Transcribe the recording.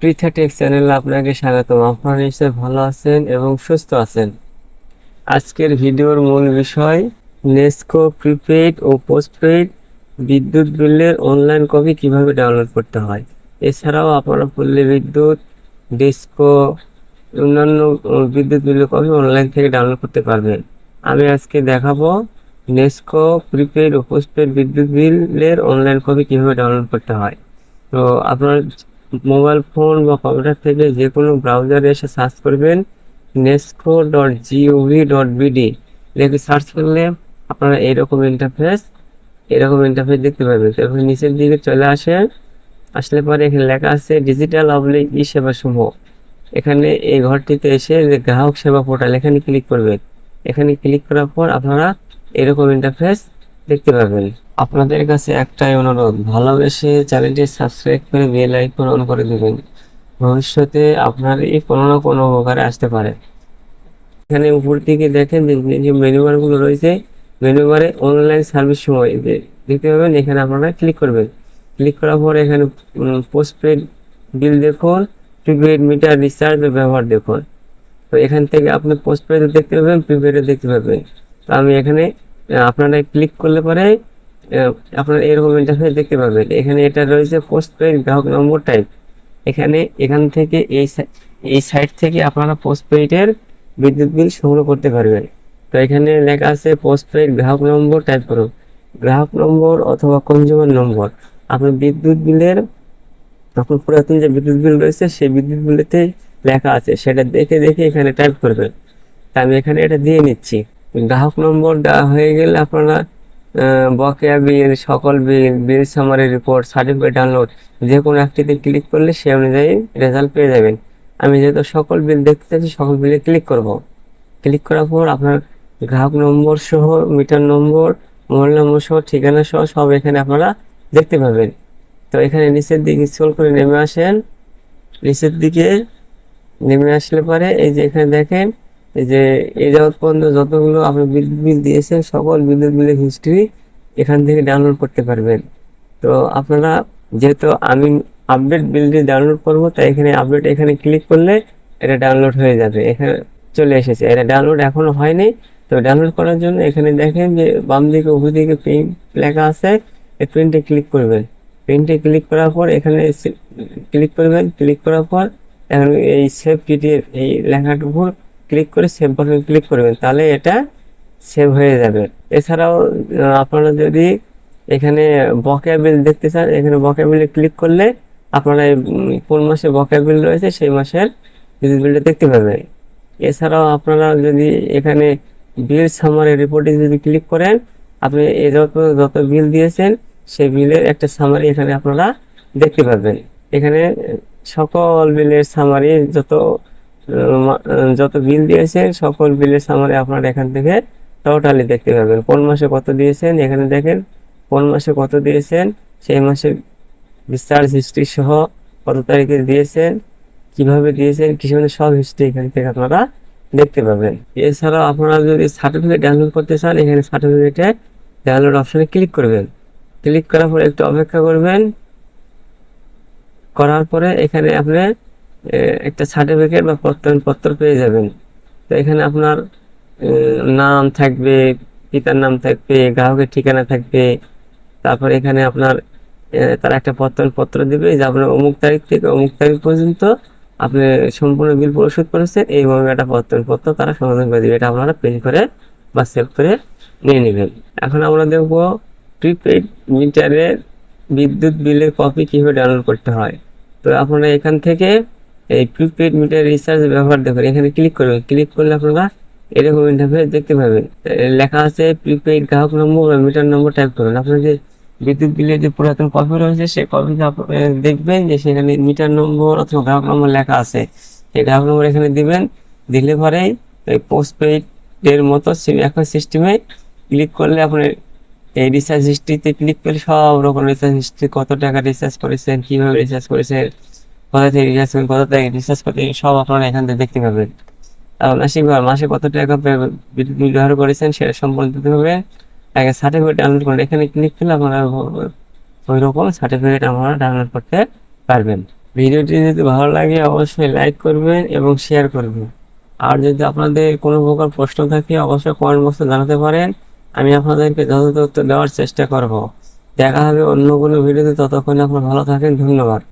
পৃথাটেক চ্যানেলে আপনাকে স্বাগতম। আপনারা নিশ্চয়ই ভালো আছেন এবং সুস্থ আছেন। আজকের ভিডিওর মূল বিষয় নেস্কো প্রিপেইড ও পোস্টপেইড বিদ্যুৎ বিলের অনলাইন কপি কীভাবে ডাউনলোড করতে হয়। এছাড়াও আপনারা পল্লী বিদ্যুৎ ডিস্কো অন্যান্য বিদ্যুৎ বিলের কপি অনলাইন থেকে ডাউনলোড করতে পারবেন। আমি আজকে দেখাবো নেস্কো প্রিপেইড ও পোস্টপেইড বিদ্যুৎ বিলের অনলাইন কপি কীভাবে ডাউনলোড করতে হয়। তো আপনার মোবাইল ফোন বা কম্পিউটার থেকে যে কোনো ব্রাউজারে এসে সার্চ করবেন NESCO dot gov dot BD লিখে সার্চ করলে আপনারা এরকম ইন্টারফেস এরকম ইন্টারফেস দেখতে পাবেন। তারপরে নিচের দিকে চলে আসে আসলে পরে এখানে লেখা আছে ডিজিটাল অবলিক ই সেবা সমূহ এখানে এই ঘরটিতে এসে যে গ্রাহক সেবা পোর্টাল এখানে ক্লিক করবেন। এখানে ক্লিক করার পর আপনারা এরকম ইন্টারফেস দেখতে পাবেন। আপনাদের কাছে একটাই অনুরোধ, ভালোবেসে চ্যানেলটি সাবস্ক্রাইব করে বেল আইকন অন করে দেবেন। ভবিষ্যতে আপনার এই কোনো না কোনো উপকারে আসতে পারে। এখানে উপর দিকে দেখেন যে যে মেনু বারগুলো রয়েছে, মেনু বারে অনলাইন সার্ভিস সময় দেখতে পাবেন, এখানে আপনারা ক্লিক করবেন। ক্লিক করার পর এখানে পোস্টপেড বিল দেখুন প্রিপেড মিটার রিচার্জ ব্যবহার দেখুন। তো এখান থেকে আপনি পোস্টপেড দেখতে পাবেন প্রিপেডও দেখতে পাবেন। তো আমি এখানে আপনারা ক্লিক করলে পরে আপনারা এরকম ইন্টারফেস দেখতে পাবেন এখানে এটা রয়েছে পোস্টপেড গ্রাহক নম্বর টাইপ এখানে এখান থেকে এই এই সাইট থেকে আপনারা পোস্টপেডের বিদ্যুৎ বিল সংগ্রহ করতে পারবেন। তো এখানে লেখা আছে পোস্টপেড গ্রাহক নম্বর টাইপ করুন গ্রাহক নম্বর অথবা কনজিউমার নম্বর। আপনি বিদ্যুৎ বিলের আপনার পুরাতন যে বিদ্যুৎ বিল রয়েছে, সেই বিদ্যুৎ বিলেতে লেখা আছে। সেটা দেখে দেখে এখানে টাইপ করবেন। তা আমি এখানে এটা দিয়ে নিচ্ছি। গ্রাহক নম্বর দেওয়া হয়ে গেলে আপনারা বকেয়া বিল, সকল bill bill summary report certificate download যে কোনো একটিতে ক্লিক করলে সে অনুযায়ী রেজাল্ট পেয়ে যাবেন। আমি যেহেতু সকল বিল দেখতে চাচ্ছি সকল বিলে ক্লিক করব। ক্লিক করার পর আপনার গ্রাহক নম্বর সহ মিটার নম্বর, মোবাইল নম্বর সহ, ঠিকানা সহ, সব এখানে আপনারা দেখতে পাবেন। তো এখানে নিচের দিকে স্ক্রল করে নেমে আসেন। নিচের দিকে নেমে আসলে পরে এই যে এখানে দেখেন যে, এই যাবৎ পর্যন্ত যতগুলো আপনি বিদ্যুৎ বিল দিয়েছেন, সকল বিদ্যুৎ বিলের হিস্ট্রি এখান থেকে ডাউনলোড করতে পারবেন। তো আপনারা যেহেতু আমি আপডেট বিলটি ডাউনলোড করব, তাই এখানে আপডেট এখানে ক্লিক করলে এটা ডাউনলোড হয়ে যাবে। এখানে চলে এসেছে। এটা ডাউনলোড এখনও হয়নি। তো ডাউনলোড করার জন্য এখানে দেখেন যে, বাম দিকে, উপর দিকে প্রিন্ট লেখা আছে। এই প্রিন্টে ক্লিক করবেন। প্রিন্টে ক্লিক করার পর এখানে ক্লিক করবেন। ক্লিক করার পর এখন এই সেভ পিডিএফ এই লেখাটার উপর ক্লিক করে সেভ বাটনে ক্লিক করবেন, তাহলে এটা সেভ হয়ে যাবে। এছাড়াও আপনারা যদি এখানে বকেয়া বিল দেখতে চান, এখানে বকেয়া বিলে ক্লিক করলে আপনারা কোন মাসে বকেয়া বিল রয়েছে সেই মাসের বিলটা দেখতে পাবেন। এছাড়াও আপনারা যদি এখানে বিল সামারি রিপোর্টে যদি ক্লিক করেন, আপনি এ যত যত বিল দিয়েছেন, সেই বিলের একটা সামারি এখানে আপনারা দেখতে পাবেন। এখানে সকল বিলের সামারি যত যত বিল দিয়েছেন, সকল বিলের সামারি আপনারা এখান থেকে টোটালি দেখতে পাবেন কোন মাসে কত দিয়েছেন, এখানে দেখেন, কোন মাসে কত দিয়েছেন, সেই মাসে ডিসচার্জ হিস্ট্রি সহ কত তারিখে দিয়েছেন, কীভাবে দিয়েছেন মানে সব হিস্ট্রি এখান থেকে আপনারা দেখতে পাবেন এছাড়াও আপনারা যদি সার্টিফিকেট ডাউনলোড করতে চান, এখানে সার্টিফিকেটে ডাউনলোড অপশানে ক্লিক করবেন। ক্লিক করার পরে একটু অপেক্ষা করবেন। করার পরে এখানে আপনি একটা সার্টিফিকেট বা প্রত্যয়নপত্র পেয়ে যাবেন। তো এখানে আপনার নাম থাকবে, পিতার নাম থাকবে, গ্রাহকের ঠিকানা থাকবে। তারপর এখানে আপনার তারা একটা প্রত্যয়নপত্র দিবে যে আপনার অমুক তারিখ থেকে অমুক তারিখ পর্যন্ত আপনি সম্পূর্ণ বিল পরিশোধ করেছেন, এইভাবে একটা প্রত্যয়নপত্র তারা সমাধান করে দিবে। এটা আপনারা প্রিন্ট করে বা সেভ করে নিয়ে নেবেন। এখন আমরা দেখব প্রিপেড মিটারের বিদ্যুৎ বিলের কপি কীভাবে ডাউনলোড করতে হয়। তো আপনারা এখান থেকে এই প্রিপেড মিটার রিচার্জ ব্যবহার দেখুন। এখানে ক্লিক করবেন। ক্লিক করলে আপনারা এরকম ইন্টারফেস দেখতে পাবেন। লেখা আছে প্রিপেড গ্রাহক নম্বর বা মিটার নম্বর টাইপ করুন। আপনার যে বিদ্যুৎ বিলের যে পুরাতন কপি রয়েছে সেই কপিতে দেখবেন যে সেখানে মিটার নম্বর অথবা গ্রাহক নম্বর লেখা আছে। সেই গ্রাহক নম্বর এখানে দিবেন। দিলে পরে এই পোস্টপেড এর মতো একই সিস্টেমে ক্লিক করলে আপনার এই রিচার্জ হিস্ট্রিতে ক্লিক করলে সব রকম রিচার্জ হিস্ট্রি কত টাকা রিচার্জ করেছেন, কীভাবে রিচার্জ করেছেন কোথা থেকে রিচার্জ রিচার্জ করতে সব আপনারা এখান থেকে দেখতে পাবেন। মাসিক মাসে কত টাকা বিদ্যুৎ ব্যবহার করেছেন সেটা সম্পূর্ণ দিতে হবে। আগে সার্টিফিকেট ডাউনলোড করুন এখানে ক্লিক করলে আপনারা ওই রকম সার্টিফিকেট আপনারা ডাউনলোড করতে পারবেন। ভিডিওটি যদি ভালো লাগে অবশ্যই লাইক করবেন এবং শেয়ার করবেন। আর যদি আপনাদের কোনো প্রকার প্রশ্ন থাকে অবশ্যই কমেন্ট বক্সে জানাতে পারেন। আমি আপনাদেরকে যথাযথ দেওয়ার চেষ্টা করব। দেখা হবে অন্য কোনো ভিডিওতে, ততক্ষণে আপনারা ভালো থাকেন, ধন্যবাদ।